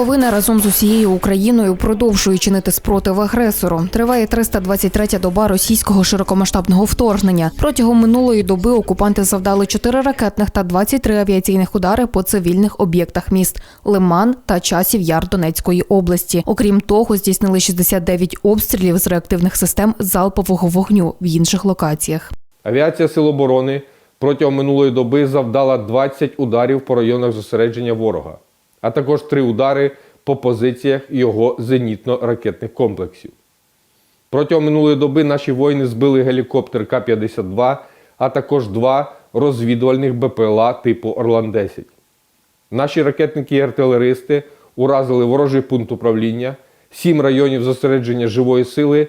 Буковина разом з усією Україною продовжує чинити спротив агресору. Триває 323-я доба російського широкомасштабного вторгнення. Протягом минулої доби окупанти завдали 4 ракетних та 23 авіаційних удари по цивільних об'єктах міст Лиман та Часів Яр Донецької області. Окрім того, здійснили 69 обстрілів з реактивних систем залпового вогню в інших локаціях. Авіація Сил оборони протягом минулої доби завдала 20 ударів по районах зосередження ворога, а також 3 удари по позиціях його зенітно-ракетних комплексів. Протягом минулої доби наші воїни збили гелікоптер К-52, а також два розвідувальних БПЛА типу Орлан-10. Наші ракетники і артилеристи уразили ворожий пункт управління, 7 районів зосередження живої сили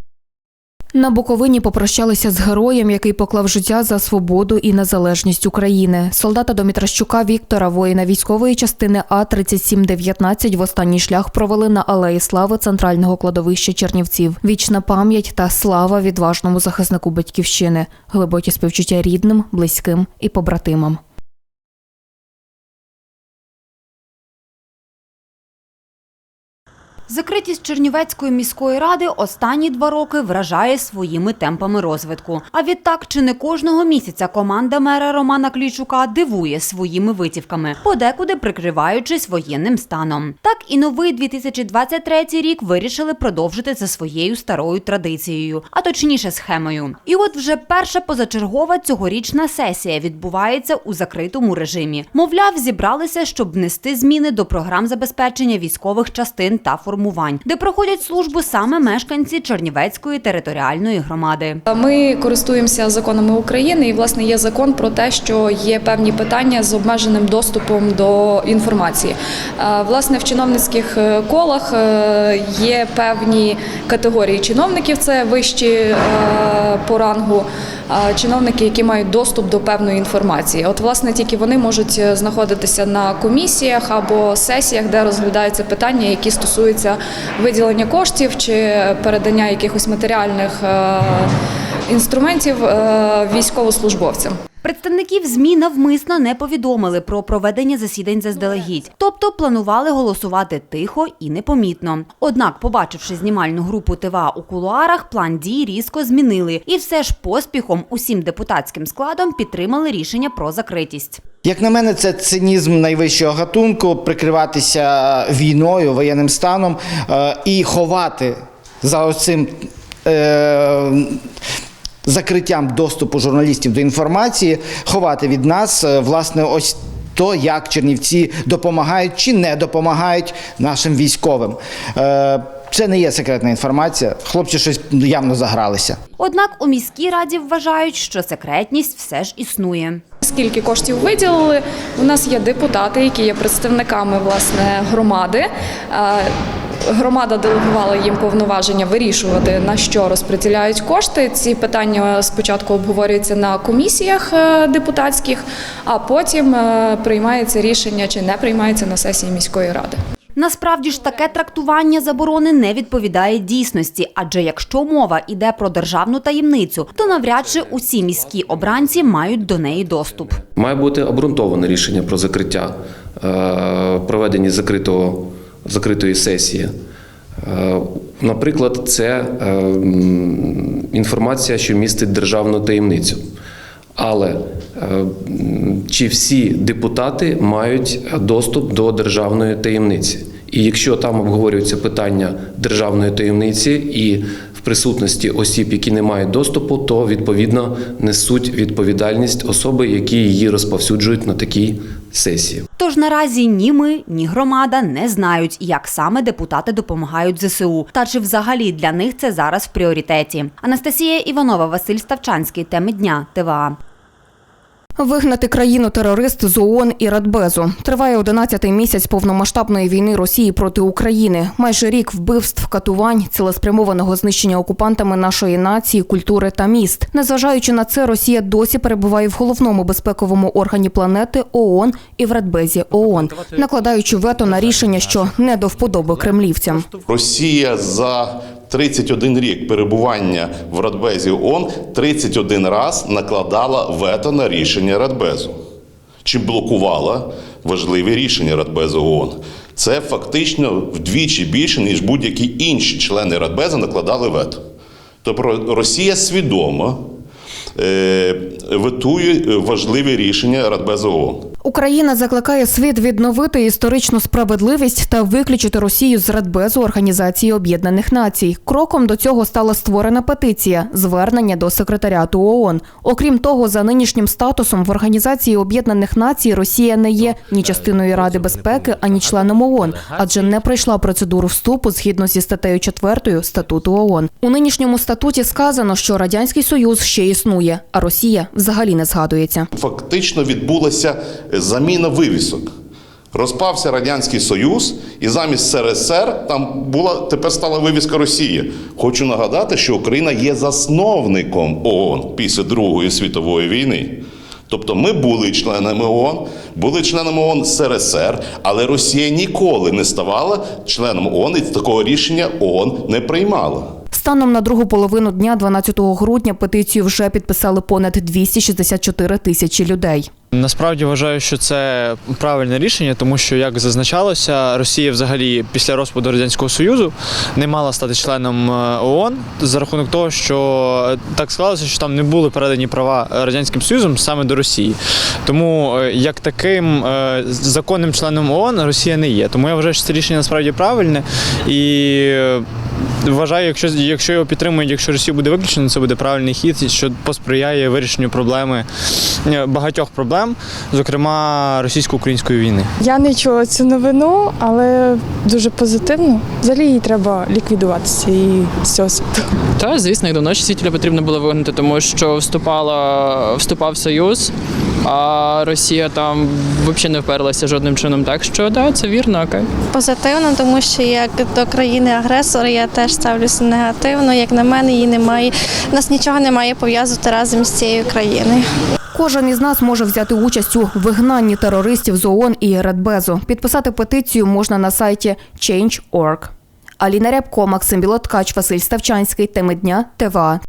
На Буковині попрощалися з героєм, який поклав життя за свободу і незалежність України. Солдата Домітращука Віктора, воїна військової частини А 3719 в останній шлях провели на алеї слави центрального кладовища Чернівців. Вічна пам'ять та слава відважному захиснику батьківщини, глибокі співчуття рідним, близьким і побратимам. Закритість Чернівецької міської ради останні два роки вражає своїми темпами розвитку. А відтак, чи не кожного місяця команда мера Романа Клічука дивує своїми витівками, подекуди прикриваючись воєнним станом. Так і новий 2023 рік вирішили продовжити за своєю старою традицією, а точніше схемою. І от вже перша позачергова цьогорічна сесія відбувається у закритому режимі. Мовляв, зібралися, щоб внести зміни до програм забезпечення військових частин та формувань, де проходять службу саме мешканці Чернівецької територіальної громади. Ми користуємося законами України, і власне є закон про те, що є певні питання з обмеженим доступом до інформації. Власне, в чиновницьких е, колах е, є певні категорії чиновників, це вищі е, по рангу. Чиновники, які мають доступ до певної інформації, от власне тільки вони можуть е, знаходитися на комісіях або сесіях, де розглядаються питання, які стосуються виділення коштів чи передання якихось матеріальних е, інструментів е, військовослужбовцям. Представників ЗМІ навмисно не повідомили про проведення засідань заздалегідь, тобто планували голосувати тихо і непомітно. Однак, побачивши знімальну групу ТВА у кулуарах, план дій різко змінили, і все ж поспіхом усім депутатським складом підтримали рішення про закритість. Як на мене, це цинізм найвищого гатунку прикриватися війною, воєнним станом е, і ховати за цим е, закриттям доступу журналістів до інформації, ховати від нас е, власне ось. То, як Чернівці допомагають чи не допомагають нашим військовим. Е, Це не є секретна інформація. Хлопці щось явно загралися. Однак у міській раді вважають, що секретність все ж існує. Скільки коштів виділили? У нас є депутати, які є представниками власне громади. Громада делегувала їм повноваження вирішувати на що розподіляють кошти. Ці питання спочатку обговорюються на комісіях е, депутатських, а потім е, приймається рішення чи не приймається на сесії міської ради. Насправді ж таке трактування заборони не відповідає дійсності, адже якщо мова йде про державну таємницю, то навряд чи усі міські обранці мають до неї доступ. Має бути обґрунтоване рішення про закриття е, проведення закритого, закритої сесії. Е, Наприклад, це е, інформація, що містить державну таємницю. Але е, чи всі депутати мають доступ до державної таємниці? І якщо там обговорюються питання державної таємниці і присутності осіб, які не мають доступу, то відповідно несуть відповідальність особи, які її розповсюджують на такій сесії. Тож наразі ні ми, ні громада не знають, як саме депутати допомагають ЗСУ, та чи взагалі для них це зараз в пріоритеті. Анастасія Іванова, Василь Ставчанський. Теми дня ТВА. Вигнати країну терорист з ООН і Радбезу. Триває 11-й місяць повномасштабної війни Росії проти України. Майже рік вбивств, катувань, цілеспрямованого знищення окупантами нашої нації, культури та міст. Незважаючи на це, Росія досі перебуває в головному безпековому органі планети ООН і в Радбезі ООН, накладаючи вето на рішення, що не до вподоби кремлівцям. Росія за 31 рік перебування в Радбезі ООН 31 раз накладала вето на рішення Радбезу. Чи блокувала важливі рішення Радбезу ООН. Це фактично вдвічі більше, ніж будь-які інші члени Радбезу накладали вето. Тобто Росія свідомо е, ветує важливі рішення Радбезу ООН. Україна закликає світ відновити історичну справедливість та виключити Росію з Радбезу Організації Об'єднаних Націй. Кроком до цього стала створена петиція звернення до секретаріату ООН. Окрім того, за нинішнім статусом в Організації Об'єднаних Націй Росія не є ні частиною Ради безпеки, ані членом ООН, адже не пройшла процедуру вступу згідно зі статтею 4 статуту ООН. У нинішньому статуті сказано, що радянський союз ще існує, а Росія взагалі не згадується. фактично відбулася заміна вивісок. Розпався Радянський Союз, і замість СРСР там була тепер стала вивіска Росія. Хочу нагадати, що Україна є засновником ООН після Другої світової війни. Тобто ми були членами ООН, були членами ООН СРСР, але Росія ніколи не ставала членом ООН і такого рішення ООН не приймала. Станом на другу половину дня, 12 грудня, петицію вже підписали понад 264 тисячі людей. Насправді вважаю, що це правильне рішення, тому що, як зазначалося, Росія взагалі після розпаду радянського союзу не мала стати членом е, ООН за рахунок того, що так склалося, що там не були передані права радянським союзом саме до Росії. Тому е, як таким е, законним членом ООН Росія не є. Тому я вважаю, що це рішення насправді правильне і. Вважаю, якщо, якщо його підтримують, якщо Росія буде виключена, це буде правильний хід, що посприяє вирішенню проблеми е, багатьох проблем, зокрема російсько-української війни. Я не чула цю новину, але дуже позитивно. Взагалі її треба ліквідуватися і з цього світу. Та звісно, як давно Сітіля потрібно було вигнати, тому що вступала вступав Союз, а Росія там взагалі не вперлася жодним чином. Так що да, це вірно, окей. позитивно, тому що як до країни-агресора я теж ставлюся негативно. Як на мене, її немає. Нас нічого не має пов'язувати разом з цією країною. Кожен із нас може взяти участь у вигнанні терористів з ООН і Радбезу. Підписати петицію можна на сайті Change.org. Аліна Рябко, Максим Білоткач, Василь Ставчанський. Теми дня ТВА.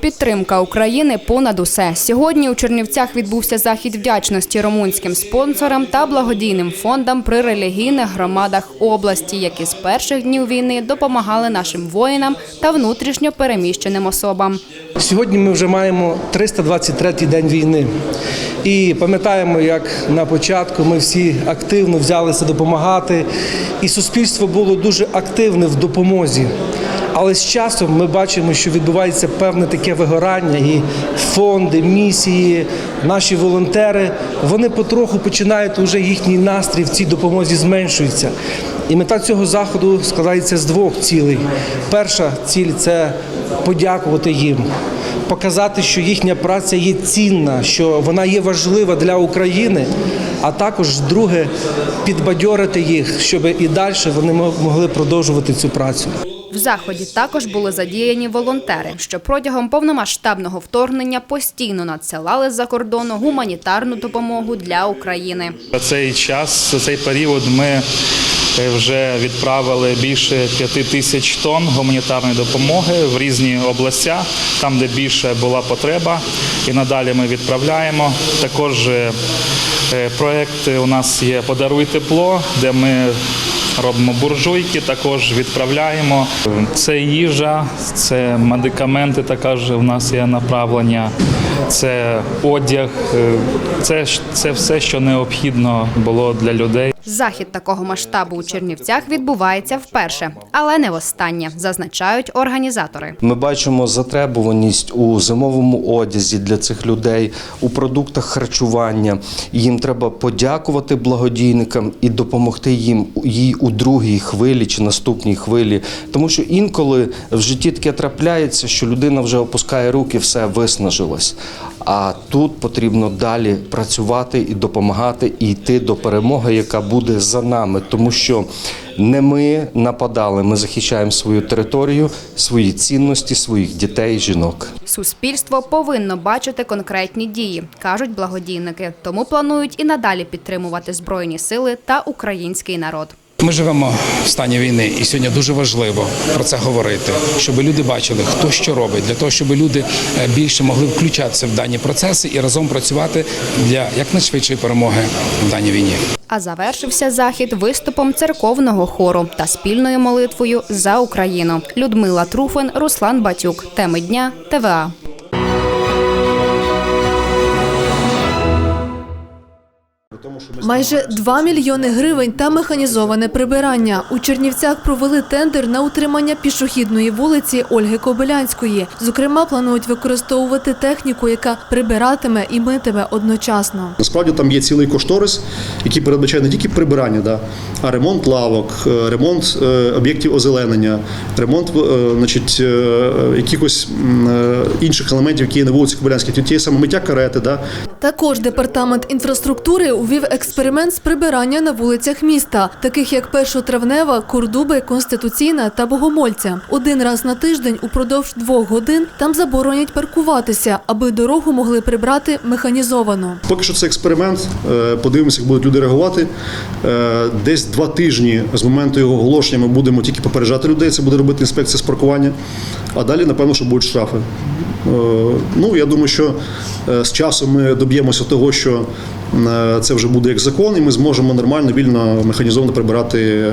Підтримка України понад усе. Сьогодні у Чернівцях відбувся захід вдячності румунським спонсорам та благодійним фондам при релігійних громадах області, які з перших днів війни допомагали нашим воїнам та внутрішньо переміщеним особам. Сьогодні ми вже маємо 323-й день війни. І пам'ятаємо, як на початку ми всі активно взялися допомагати, і суспільство було дуже активне в допомозі. Але з часом ми бачимо, що відбувається певне таке вигорання, і фонди, місії, наші волонтери, вони потроху починають уже їхній настрій в цій допомозі зменшується. І мета цього заходу складається з двох цілей. Перша ціль це подякувати їм, показати, що їхня праця є цінна, що вона є важлива для України. А також друге підбадьорити їх, щоб і далі вони могли продовжувати цю працю. В заході також були задіяні волонтери, що протягом повномасштабного вторгнення постійно надсилали з-за кордону гуманітарну допомогу для України. За цей час, за цей період ми е, вже відправили більше п'яти тисяч тонн гуманітарної допомоги в різні областя, там, де більше була потреба. І надалі ми відправляємо. Також е, е, проект у нас є Подаруй тепло, де ми робимо буржуйки, також відправляємо. Це їжа, це медикаменти, також у нас є направлення, це одяг, е, це, це все, що необхідно було для людей. Захід такого масштабу у Чернівцях відбувається вперше, але не востаннє, зазначають організатори. Ми бачимо затребуваність у зимовому одязі для цих людей, у продуктах харчування. Їм треба подякувати благодійникам і допомогти їм їй у другій хвилі чи наступній хвилі. Тому що інколи в житті таке трапляється, що людина вже опускає руки, все виснажилась. А тут потрібно далі працювати і допомагати, і йти до перемоги, яка буде за нами, тому що не ми нападали, ми захищаємо свою територію, свої цінності, своїх дітей, жінок. Суспільство повинно бачити конкретні дії, кажуть благодійники. Тому планують і надалі підтримувати збройні сили та український народ. Ми живемо в стані війни, і сьогодні дуже важливо про це говорити, щоб люди бачили, хто що робить, для того, щоб люди е, більше могли включатися в дані процеси і разом працювати для якнайшвидшої перемоги в даній війні. А завершився захід виступом церковного хору та спільною молитвою за Україну. Людмила Труфен, Руслан Батюк. Теми дня ТВА. Майже 2 мільйони гривень та механізоване прибирання. У Чернівцях провели тендер на утримання пішохідної вулиці Ольги Кобилянської. Зокрема, планують використовувати техніку, яка прибиратиме і митиме одночасно. Насправді там є цілий кошторис, який передбачає не тільки прибирання, да, а ремонт лавок, е, ремонт е, об'єктів озеленення, ремонт е, значить, якихось інших елементів, які є на вулиці Кобилянській. Тут є саме миття карети, да, Також департамент інфраструктури увів експеримент з прибирання на вулицях міста, таких як Першотравнева, Курдуби, Конституційна та Богомольця. Один раз на тиждень упродовж двох годин там заборонять паркуватися, аби дорогу могли прибрати механізовано. Поки що це експеримент. Е, Подивимося, як будуть люди реагувати. Е, Десь два тижні з моменту його оголошення ми будемо тільки попереджати людей. Це буде робити інспекція з паркування. А далі, напевно, що будуть штрафи. Е, Ну, я думаю, що з часом ми доб'ємося того, що це вже буде як закон, і ми зможемо нормально, вільно, механізовано прибирати е,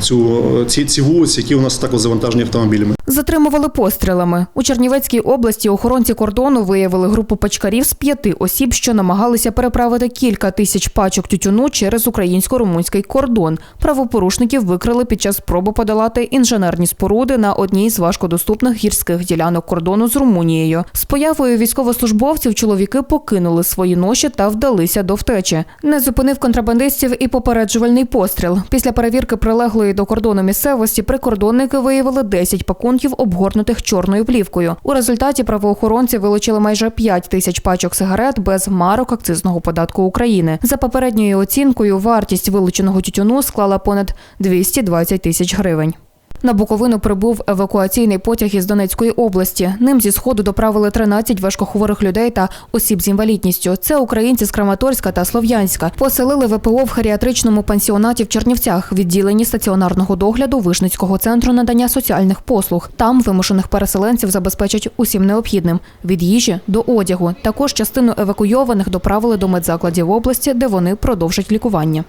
цю, ці, ці вулиці, які у нас так от завантажені автомобілями. Затримували пострілами. У Чернівецькій області охоронці кордону виявили групу пачкарів з п'яти осіб, що намагалися переправити кілька тисяч пачок тютюну через українсько-румунський кордон. Правопорушників викрили під час спроби подолати інженерні споруди на одній з важкодоступних гірських ділянок кордону з Румунією. З появою військовослужбовців чоловіки покинули свої ноші та вдалися до втечі. Не зупинив контрабандистів і попереджувальний постріл. Після перевірки прилеглої до кордону місцевості прикордонники виявили 10 пакунків, обгорнутих чорною плівкою. У результаті правоохоронці вилучили майже 5 тисяч пачок сигарет без марок акцизного податку України. За попередньою оцінкою, вартість вилученого тютюну склала понад 220 тисяч гривень. На Буковину прибув евакуаційний потяг із Донецької області. Ним зі сходу доправили 13 важкохворих людей та осіб з інвалідністю. Це українці з Краматорська та Слов'янська. Поселили ВПО в харіатричному пансіонаті в Чернівцях, відділенні стаціонарного догляду Вишницького центру надання соціальних послуг. Там вимушених переселенців забезпечать усім необхідним від їжі до одягу. Також частину евакуйованих доправили до медзакладів області, де вони продовжать лікування.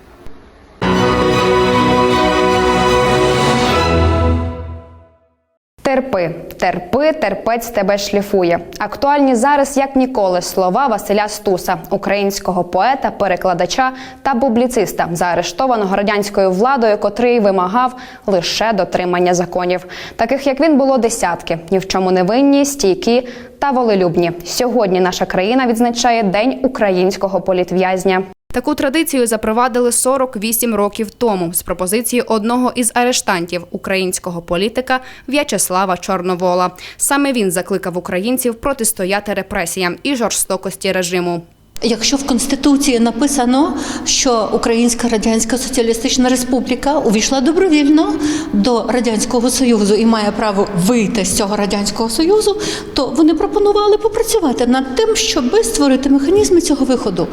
Терпи, терпи, терпець тебе шліфує. Актуальні зараз як ніколи слова Василя Стуса, українського поета, перекладача та публіциста, заарештованого радянською владою, котрий вимагав лише дотримання законів. Таких як він було десятки, ні в чому не винні, стійкі та волелюбні. Сьогодні наша країна відзначає День українського політв'язня. Таку традицію запровадили 48 років тому з пропозиції одного із арештантів українського політика В'ячеслава Чорновола. Саме він закликав українців протистояти репресіям і жорстокості режиму. Якщо в Конституції написано, що Українська Радянська Соціалістична Республіка увійшла добровільно до Радянського Союзу і має право вийти з цього Радянського Союзу, то вони пропонували попрацювати над тим, щоб створити механізми цього виходу.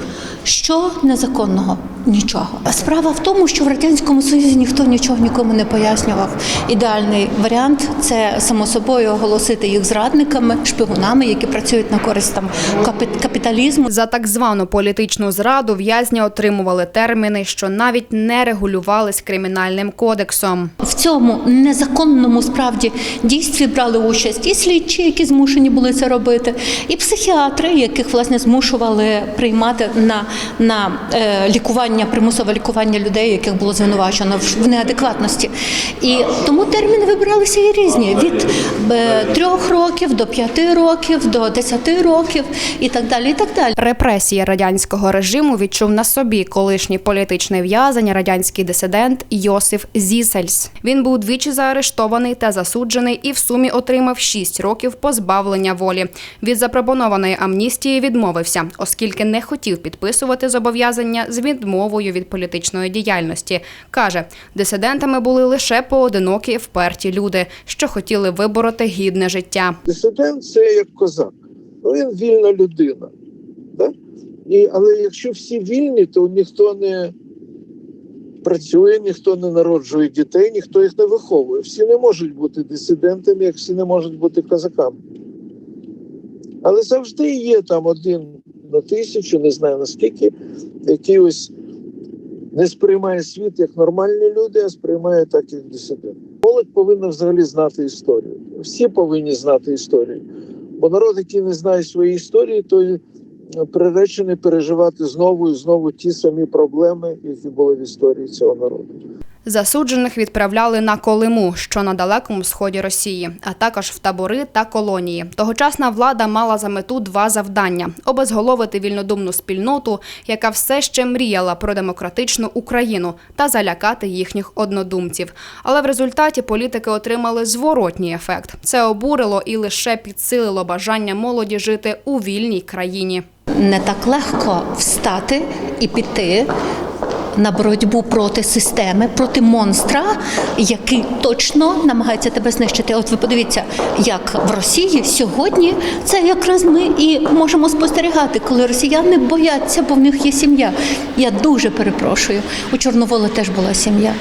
Що незаконного? Нічого. Справа в тому, що в Радянському Союзі ніхто нічого нікому не пояснював. Ідеальний варіант це само собою оголосити їх зрадниками, шпигунами, які працюють на користь там капі- капіталізму. За так звану політичну зраду в'язні отримували терміни, що навіть не регулювались кримінальним кодексом. В цьому незаконному справді дійстві брали участь і слідчі, які змушені були це робити, і психіатри, яких власне змушували приймати на, на е, лікування, примусове лікування людей, яких було звинувачено в, неадекватності. І тому терміни вибиралися і різні від е, трьох років до п'яти років, до десяти років і так далі. І так далі. Репресії радянського режиму відчув на собі колишній політичний в'язень, радянський дисидент Йосиф Зісельс. Він був двічі заарештований та засуджений і в сумі отримав 6 років позбавлення волі. Від запропонованої амністії відмовився, оскільки не хотів підписувати зобов'язання з відмовою від політичної діяльності. каже, дисидентами були лише поодинокі вперті люди, що хотіли вибороти гідне життя. Дисидент це як козак. Ну, він вільна людина. Але якщо всі вільні, то ніхто не працює, ніхто не народжує дітей, ніхто їх не виховує. Всі не можуть бути дисидентами, як всі не можуть бути козаками. Але завжди є там один на тисячу, не знаю наскільки, який ось не сприймає світ як нормальні люди, а сприймає так, як дисидент. Молодь повинна взагалі знати історію. Всі повинні знати історію. Бо народ, який не знає своєї історії, той приречений переживати знову і знову ті самі проблеми, які були в історії цього народу. Засуджених відправляли на Колиму, що на далекому сході Росії, а також в табори та колонії. Тогочасна влада мала за мету два завдання: обезголовити вільнодумну спільноту, яка все ще мріяла про демократичну Україну, та залякати їхніх однодумців. Але в результаті політики отримали зворотній ефект. Це обурило і лише підсилило бажання молоді жити у вільній країні. Не так легко встати і піти на боротьбу проти системи, проти монстра, який точно намагається тебе знищити. От ви подивіться, як в Росії сьогодні це якраз ми і можемо спостерігати, коли росіяни бояться, бо в них є сім'я. Я дуже перепрошую. У Чорновола теж була сім'я,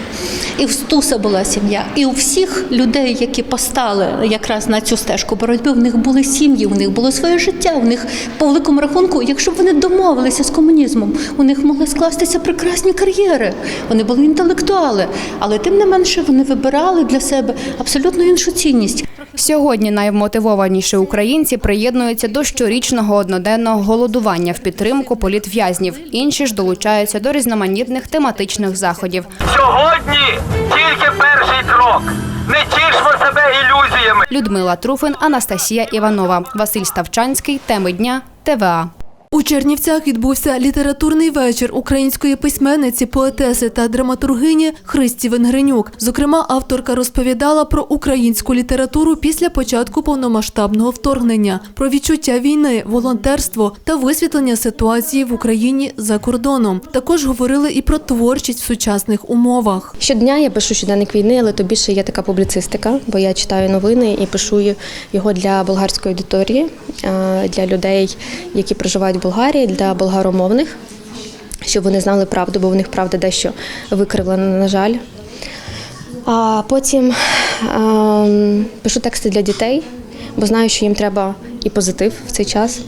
і в Стуса була сім'я, і у всіх людей, які постали якраз на цю стежку боротьби, в них були сім'ї, у них було своє життя. У них по великому рахунку, якщо б вони домовилися з комунізмом, у них могли скластися прекрасні кар'єри. Вони були інтелектуали, але тим не менше вони вибирали для себе абсолютно іншу цінність. Сьогодні найвмотивованіші українці приєднуються до щорічного одноденного голодування в підтримку політв'язнів. Інші ж долучаються до різноманітних тематичних заходів. Сьогодні тільки перший крок. Не тішмо себе ілюзіями. Людмила Труфин, Анастасія Іванова, Василь Ставчанський. Теми дня ТВА. У Чернівцях відбувся літературний вечір української письменниці, поетеси та драматургині Христі Венгренюк. Зокрема, авторка розповідала про українську літературу після початку повномасштабного вторгнення, про відчуття війни, волонтерство та висвітлення ситуації в Україні за кордоном. Також говорили і про творчість в сучасних умовах. Щодня я пишу щоденник війни, але то більше є така публіцистика, бо я читаю новини і пишу його для болгарської аудиторії, для людей, які проживають Болгарії, для болгаромовних, щоб вони знали правду, бо в них правда дещо викривлена, на жаль. А потім а, пишу тексти для дітей, бо знаю, що їм треба і позитив в цей час.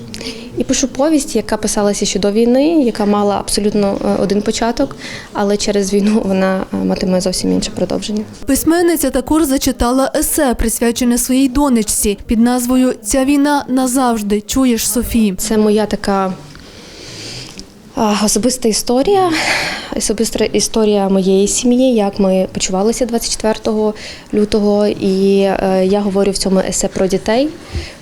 І пишу повість, яка писалася ще до війни, яка мала абсолютно е, один початок, але через війну вона е, матиме зовсім інше продовження. Письменниця також зачитала есе, присвячене своїй донечці під назвою Ця війна назавжди. Чуєш, Софі. Це моя така особиста історія, особиста історія моєї сім'ї, як ми почувалися 24 лютого. І е, я говорю в цьому есе про дітей,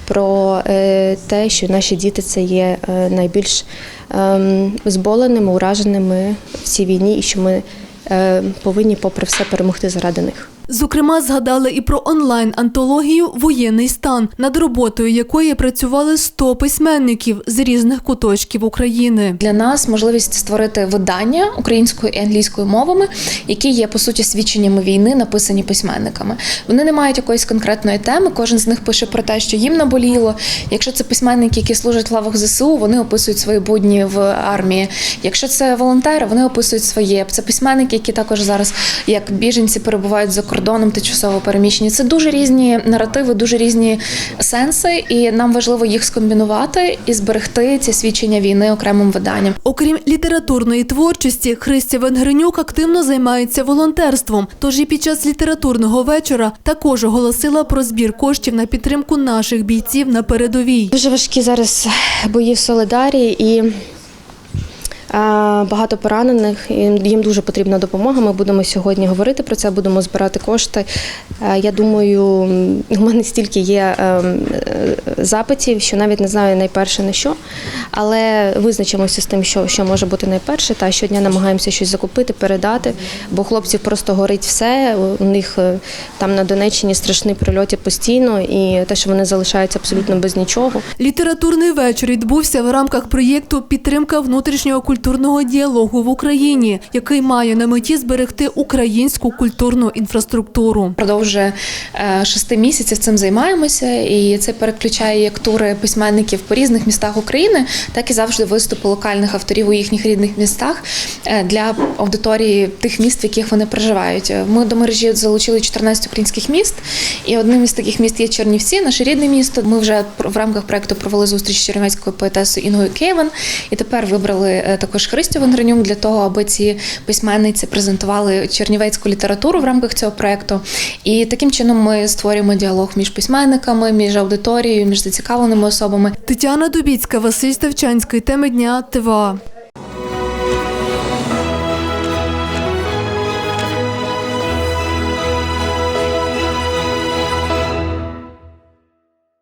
про е, те, що наші діти це є е, найбільш е, зболеними, ураженими в цій війні, і що ми е, повинні, попри все, перемогти заради них. Зокрема, згадали і про онлайн-антологію Воєнний стан, над роботою якої працювали 100 письменників з різних куточків України. Для нас можливість створити видання українською і англійською мовами, які є по суті свідченнями війни, написані письменниками. Вони не мають якоїсь конкретної теми. Кожен з них пише про те, що їм наболіло. Якщо це письменники, які служать в лавах ЗСУ, вони описують свої будні в армії. Якщо це волонтери, вони описують своє. Це письменники, які також зараз як біженці перебувають за кордоном, тимчасово переміщені. Це дуже різні наративи, дуже різні сенси, і нам важливо їх скомбінувати і зберегти ці свідчення війни окремим виданням. Окрім літературної творчості, Христя Венгренюк активно займається волонтерством. Тож і під час літературного вечора також оголосила про збір коштів на підтримку наших бійців на передовій. Дуже важкі зараз бої в Солидарі і багато поранених. Їм дуже потрібна допомога. Ми будемо сьогодні говорити про це, будемо збирати кошти. Я думаю, у мене стільки є е, е, запитів, що навіть не знаю найперше на що, але визначимося з тим, що, що може бути найперше. Та щодня намагаємося щось закупити, передати, бо хлопців просто горить все. У них е, там на Донеччині страшні прильоти постійно, і те, що вони залишаються абсолютно без нічого. Літературний вечір відбувся в рамках проєкту Підтримка внутрішнього культурного діалогу в Україні, який має на меті зберегти українську культурну інфраструктуру. Продовж е, шести місяців цим займаємося, і це переключає як тури письменників по різних містах України, так і завжди виступи локальних авторів у їхніх рідних містах е, для аудиторії тих міст, в яких вони проживають. Ми до мережі залучили 14 українських міст, і одним із таких міст є Чернівці, наше рідне місто. Ми вже в рамках проекту провели зустріч з чернівецькою поетесою Інгою Кейвен, і тепер вибрали е, також Христю Вонгренюк для того, аби ці письменниці презентували чернівецьку літературу в рамках цього проекту. І таким чином ми створюємо діалог між письменниками, між аудиторією, між зацікавленими особами. Тетяна Дубіцька, Василь Ставчанський. Теми дня ТВА.